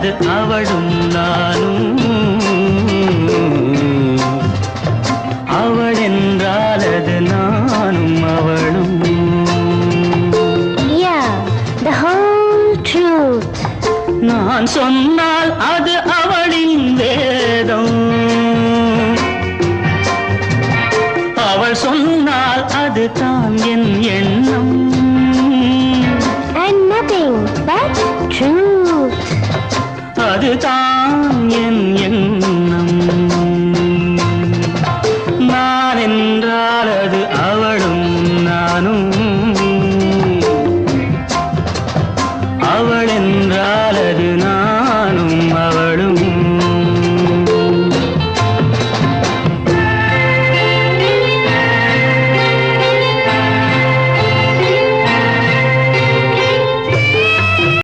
அது அவளும் நானும். அவள் என்றால் அது நானும் அவளும். Yeah, the whole truth. நான் சொன்னால் அது அவளின் வேதம். அவள் சொன்னால் அது தான் என் எண்ணம். அதுதான் என் எண்ணம். நான் என்றால் அது அவளும் நானும்.